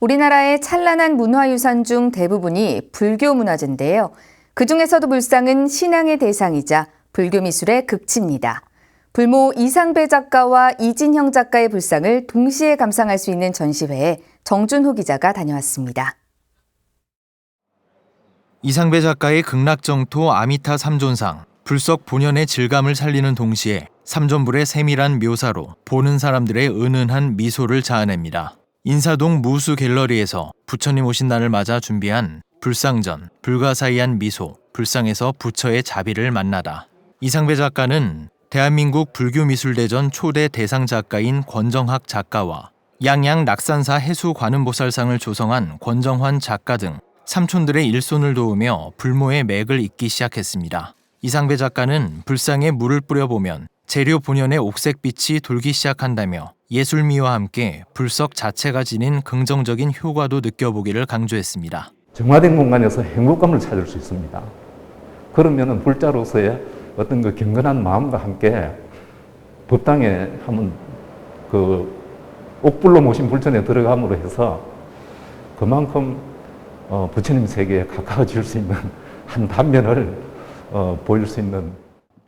우리나라의 찬란한 문화유산 중 대부분이 불교 문화재인데요. 그 중에서도 불상은 신앙의 대상이자 불교 미술의 극치입니다. 불모 이상배 작가와 이진형 작가의 불상을 동시에 감상할 수 있는 전시회에 정준호 기자가 다녀왔습니다. 이상배 작가의 극락정토 아미타 삼존상, 불석 본연의 질감을 살리는 동시에 삼존불의 세밀한 묘사로 보는 사람들의 은은한 미소를 자아냅니다. 인사동 무수 갤러리에서 부처님 오신 날을 맞아 준비한 불상전, 불가사의한 미소, 불상에서 부처의 자비를 만나다. 이상배 작가는 대한민국 불교미술대전 초대 대상 작가인 권정학 작가와 양양 낙산사 해수 관음보살상을 조성한 권정환 작가 등 삼촌들의 일손을 도우며 불모의 맥을 잇기 시작했습니다. 이상배 작가는 불상에 물을 뿌려보면 재료 본연의 옥색빛이 돌기 시작한다며 예술미와 함께 불석 자체가 지닌 긍정적인 효과도 느껴보기를 강조했습니다. 정화된 공간에서 행복감을 찾을 수 있습니다. 그러면은 불자로서의 어떤 그 경건한 마음과 함께 법당에 한번 그 옥불로 모신 불전에 들어감으로 해서 그만큼 어, 부처님 세계에 가까워질 수 있는 한 단면을 어, 보일 수 있는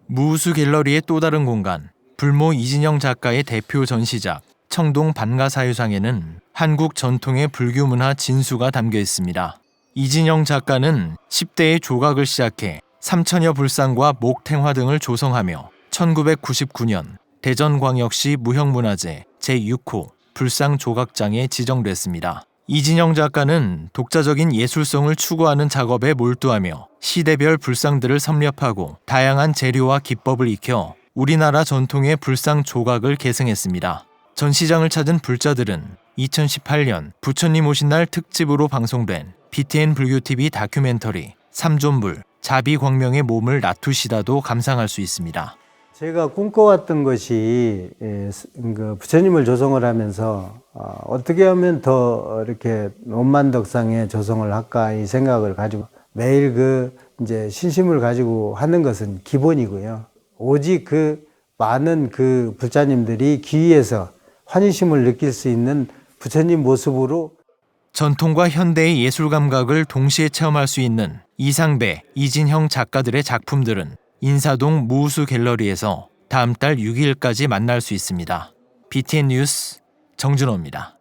무수 갤러리의 또 다른 공간, 불모 이진영 작가의 대표 전시작 청동 반가사유상에는 한국 전통의 불교 문화 진수가 담겨 있습니다. 이진영 작가는 10대의 조각을 시작해 삼천여 불상과 목탱화 등을 조성하며 1999년 대전광역시 무형문화재 제6호 불상 조각장에 지정됐습니다. 이진영 작가는 독자적인 예술성을 추구하는 작업에 몰두하며 시대별 불상들을 섭렵하고 다양한 재료와 기법을 익혀 우리나라 전통의 불상 조각을 계승했습니다. 전시장을 찾은 불자들은 2018년 부처님 오신 날 특집으로 방송된 BTN 불교TV 다큐멘터리 삼존불 자비광명의 몸을 낮추시다도 감상할 수 있습니다. 제가 꿈꿔왔던 것이 예, 스- 그 부처님을 조성을 하면서 어, 어떻게 하면 더 이렇게 원만덕상에 조성을 할까 이 생각을 가지고 매일 그 이제 신심을 가지고 하는 것은 기본이고요. 오직 그 많은 그 불자님들이 귀에서 환희심을 느낄 수 있는 부처님 모습으로 전통과 현대의 예술 감각을 동시에 체험할 수 있는 이상배, 이진형 작가들의 작품들은 인사동 무수 갤러리에서 다음 달 6일까지 만날 수 있습니다. BTN 뉴스 정준호입니다.